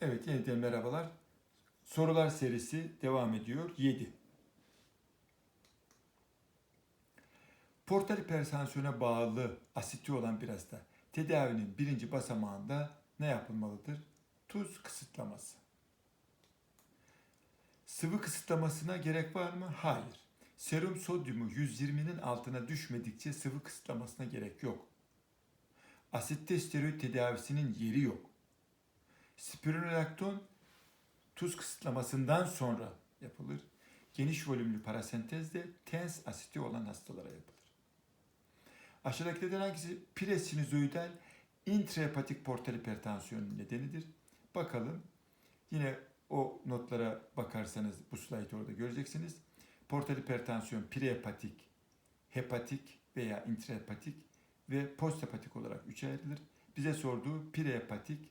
Evet yeniden merhabalar. Sorular serisi devam ediyor. 7. Portal hipertansiyona bağlı asiti olan bir hasta tedavinin birinci basamağında ne yapılmalıdır? Tuz kısıtlaması. Sıvı kısıtlamasına gerek var mı? Hayır. Serum sodyumu 120'nin altına düşmedikçe sıvı kısıtlamasına gerek yok. Asitte steroid tedavisinin yeri yok. Spironolakton tuz kısıtlamasından sonra yapılır. Geniş volümlü parasentezde tens asiti olan hastalara yapılır. Aşağıdakilerden hangisi presinüzoidal intrahepatik portal hipertansiyonun nedenidir? Bakalım. Yine o notlara bakarsanız bu slaytı orada göreceksiniz. Portal hipertansiyon prehepatik, hepatik veya intrahepatik ve posthepatik olarak üçe ayrılır. Bize sorduğu prehepatik,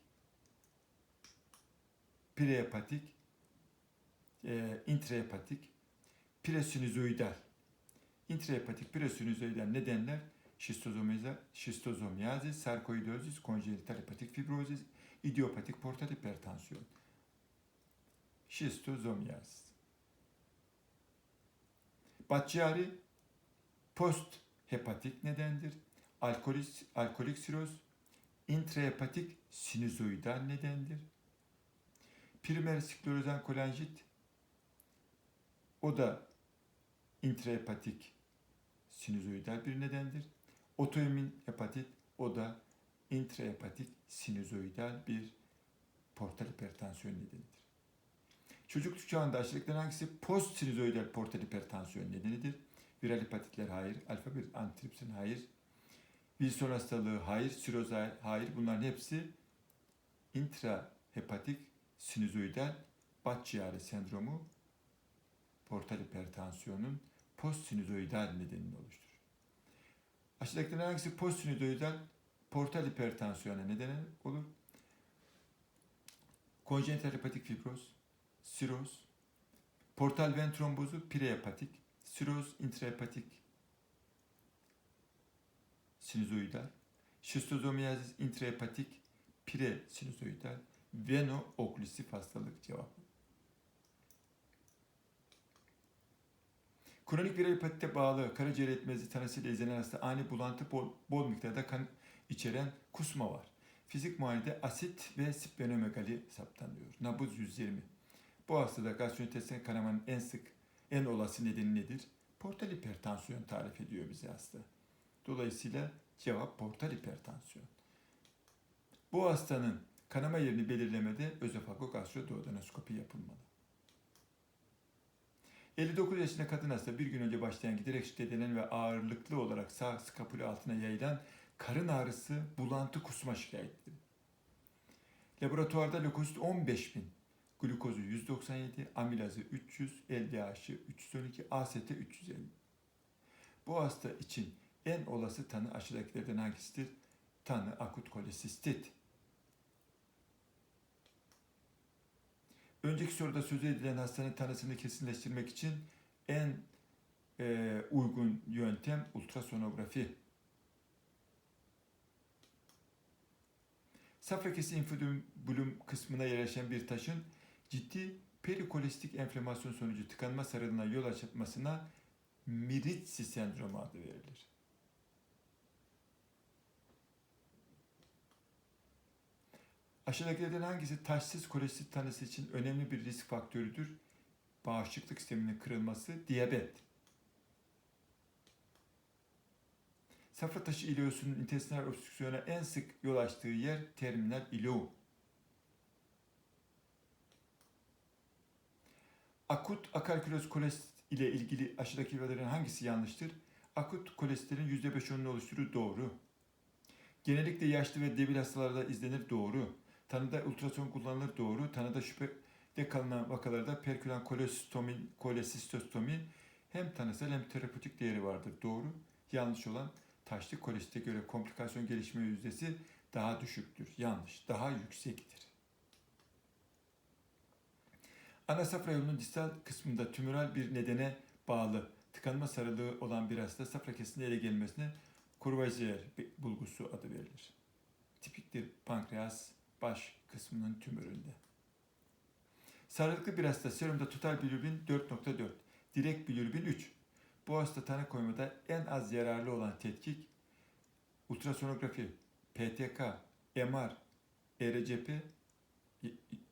prehepatik, e, intrahepatik, presinüzoidal. Intrahepatik presinüzoidal nedenler şistozomiyazi, şistozomiyazis, sarkoidozis, konjenital hepatik fibrozis, idiopatik portal hipertansiyon. Şistozomiyazis. Batçıari post hepatik nedendir. Alkolik, alkolik siroz, intrahepatik sinüzoidal nedendir. Primer sklerozen kolanjit o da intrahepatik sinüzoidal bir nedendir. Otoimmün hepatit o da intrahepatik sinüzoidal bir portal hipertansiyon nedenidir. Çocukluk çağında aşırılıkların hangisi post sinüzoidal portal hipertansiyon nedenidir? Viral hepatitler hayır, alfa 1 antitripsin hayır, Wilson hastalığı hayır, siroz hayır. Bunların hepsi intrahepatik sinüzoidal bat sendromu portal hipertansiyonun post sinüzoidal nedenini oluşturur. Aşağıdakilerin hangisi post sinüzoidal portal hipertansiyona neden olur? Konjenital hepatik fibroz, siroz, portal ven trombozu prehepatik, siroz intrahepatik sinüzoidal, şistozomiyazis intrahepatik pre sinüzoidal, veno oklusif hastalık cevap. Kronik viral hepatite bağlı karaciğer yetmezliği tanısıyla izlenen hasta ani bulantı bol, bol miktarda kan içeren kusma var. Fizik muayenede asit ve splenomegali saptanıyor. Nabız 120. Bu hastada gastrointestin kanamanın en sık, en olası nedeni nedir? Portal hipertansiyon tarif ediyor bize hasta. Dolayısıyla cevap portal hipertansiyon. Bu hastanın kanama yerini belirlemede özofagogastroduodenoskopi yapılmalı. 59 yaşında kadın hasta bir gün önce başlayan giderek şiddetlenen ve ağırlıklı olarak sağ skapülü altına yayılan karın ağrısı, bulantı, kusma şikayetleri. Laboratuvarda lökozit 15 bin, glukozu 197, amilazı 300, LDH'ı 312, AST 350. Bu hasta için en olası tanı aşağıdakilerden hangisidir? Tanı akut kolesistit. Önceki soruda söz edilen hastanın tanısını kesinleştirmek için en e, uygun yöntem ultrasonografi. Safra kesi infundibulum kısmına yerleşen bir taşın ciddi perikolestik enflamasyon sonucu tıkanma sarılığına yol açmasına Miritsi sendromu adı verilir. Aşağıdakilerden hangisi taşsız kolestit tanısı için önemli bir risk faktörüdür? Bağışıklık sisteminin kırılması, diyabet. Safra taşı ileosunun intestinal obstrüksiyona en sık yol açtığı yer terminal ileum. Akut akalküloz kolesit ile ilgili aşağıdaki verilerin hangisi yanlıştır? Akut kolesterin %5-10'unu oluşturur doğru. Genellikle yaşlı ve debil hastalarda izlenir doğru. Tanıda ultrason kullanılır doğru. Tanıda şüphede kalınan vakalarda perkülan kolesistomi, kolesistostomi hem tanısal hem terapötik değeri vardır. Doğru. Yanlış olan taşlı kolesite göre komplikasyon gelişme yüzdesi daha düşüktür. Yanlış. Daha yüksektir. Ana safra yolunun distal kısmında tümöral bir nedene bağlı tıkanma sarılığı olan bir hasta safra kesinin ele gelmesine Courvoisier bulgusu adı verilir. Tipiktir pankreas baş kısmının tümöründe. Sarılıklı bir hasta serumda total bilirubin 4.4, direkt bilirubin 3. Bu hasta tanı koymada en az yararlı olan tetkik ultrasonografi, PTK, MR, ERCP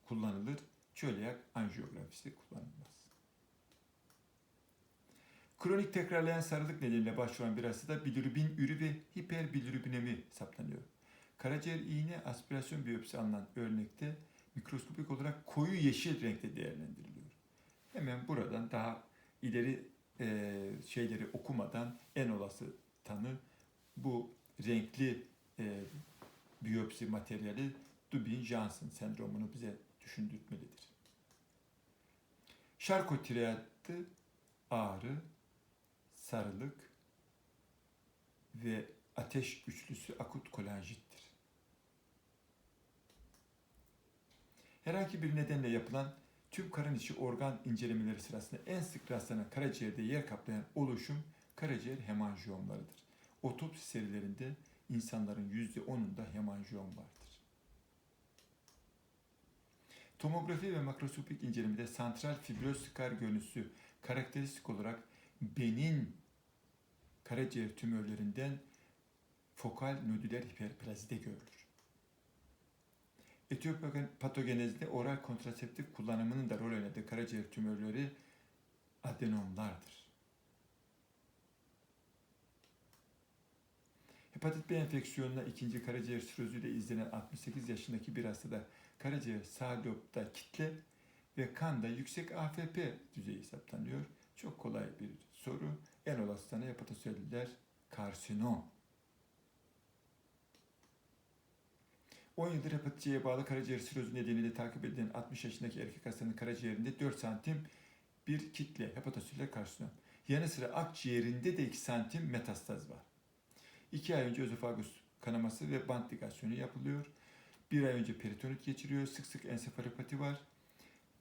kullanılır. Çölyak anjiyografisi kullanılmaz. Kronik tekrarlayan sarılık nedeniyle başvuran bir hastada bilirubin ürü ve hiperbilirubinemi saptanıyor. Karaciğer iğne aspirasyon biyopsi alınan örnekte mikroskopik olarak koyu yeşil renkte değerlendiriliyor. Hemen buradan daha ileri e, şeyleri okumadan en olası tanı bu renkli e, biyopsi materyali Dubin-Johnson sendromunu bize düşündürtmelidir. Şarkotireattı ağrı, sarılık ve ateş üçlüsü akut kolanjittir. Herhangi bir nedenle yapılan tüm karın içi organ incelemeleri sırasında en sık rastlanan karaciğerde yer kaplayan oluşum karaciğer hemanjiyomlarıdır. Otopsi serilerinde insanların %10'unda hemanjiyom vardır. Tomografi ve makroskopik incelemede santral fibroz skar görüntüsü karakteristik olarak benin karaciğer tümörlerinden fokal nodüler hiperplazide görülür. Etiyopatogenezde oral kontraseptif kullanımının da rol oynadığı karaciğer tümörleri adenomlardır. Hepatit B enfeksiyonuna ikinci karaciğer sirozuyla izlenen 68 yaşındaki bir hastada karaciğer sağ lobda kitle ve kanda yüksek AFP düzeyi saptanıyor. Çok kolay bir soru. En olası tanı hepatoselüler karsinom. 10 yıldır hepatit C'ye bağlı karaciğer sirozu nedeniyle takip edilen 60 yaşındaki erkek hastanın karaciğerinde 4 santim bir kitle hepatoselüler karsinom. Yanı sıra akciğerinde de 2 santim metastaz var. 2 ay önce özofagus kanaması ve bant ligasyonu yapılıyor. Bir ay önce peritonit geçiriyor. Sık sık ensefalopati var.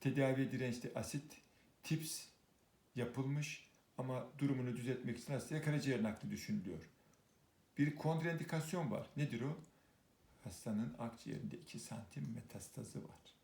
Tedavi dirençli asit, tips yapılmış ama durumunu düzeltmek için hastaya karaciğer nakli düşünülüyor. Bir kontraindikasyon var. Nedir o? Hastanın akciğerinde 2 santim metastazı var.